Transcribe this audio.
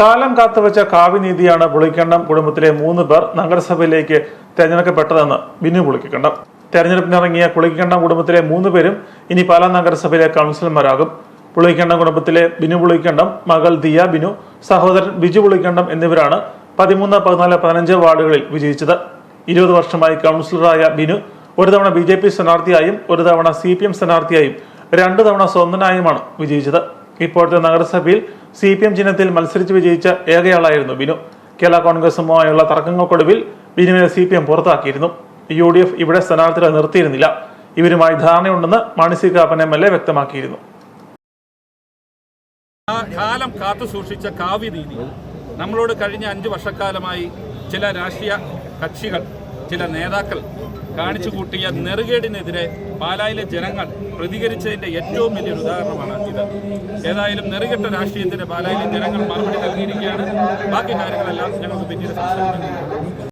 കാലം കാത്തുവച്ച കാവ്യനീതിയാണ് പുളിക്കണ്ടം കുടുംബത്തിലെ മൂന്ന് പേർ നഗരസഭയിലേക്ക് തെരഞ്ഞെടുക്കപ്പെട്ടതെന്ന് ബിനു പുളിക്കണ്ടം. തെരഞ്ഞെടുപ്പിനിറങ്ങിയ പുളിക്കണ്ടം കുടുംബത്തിലെ മൂന്ന് പേരും ഇനി പാലാ നഗരസഭയിലെ കൗൺസിലർമാരാകും. പുളിക്കണ്ടം കുടുംബത്തിലെ ബിനു പുളിക്കണ്ടം മകൾ ദിയ ബിനു സഹോദരൻ ബിജു പുളിക്കണ്ടം എന്നിവരാണ് പതിമൂന്ന് പതിനാല് പതിനഞ്ച് വാർഡുകളിൽ വിജയിച്ചത്. ഇരുപത് വർഷമായി കൗൺസിലറായ ബിനു ഒരു തവണ ബി ജെ പി സ്ഥാനാർത്ഥിയായും ഒരു തവണ സി പി എം സ്ഥാനാർത്ഥിയായും രണ്ടു തവണ സ്വന്തനായുമാണ് വിജയിച്ചത്. ഇപ്പോഴത്തെ നഗരസഭയിൽ സി പി എം ചിഹ്നത്തിൽ മത്സരിച്ച് വിജയിച്ച ഏകയാളായിരുന്നു ബിനു. കേരള കോൺഗ്രസുമായുള്ള തർക്കങ്ങൾക്കൊടുവിൽ ബിനുവിനെ സി പി എം പുറത്താക്കിയിരുന്നു. യു ഡി എഫ് ഇവിടെ സ്ഥാനാർത്ഥികളെ നിർത്തിയിരുന്നില്ല. ഇവരുമായി ധാരണയുണ്ടെന്ന് Mani C Kappan M L A വ്യക്തമാക്കിയിരുന്നു. കാലം കാത്തു സൂക്ഷിച്ച നമ്മളോട് കഴിഞ്ഞ അഞ്ച് വർഷക്കാലമായി ചില രാഷ്ട്രീയ കക്ഷികൾ ചില നേതാക്കൾ കാണിച്ചു കൂട്ടിയ നെറുകേടിനെതിരെ പാലായിലെ ജനങ്ങൾ പ്രതികരിച്ചതിന്റെ ഏറ്റവും വലിയൊരു ഉദാഹരണമാണ് ഇത്. ഏതായാലും നെറുകെട്ട രാഷ്ട്രീയത്തിന് പാലായിലെ ജനങ്ങൾ മറുപടി നൽകിയിരിക്കുകയാണ്. ബാക്കി കാര്യങ്ങളെല്ലാം ഞങ്ങൾക്ക് പിന്നീട്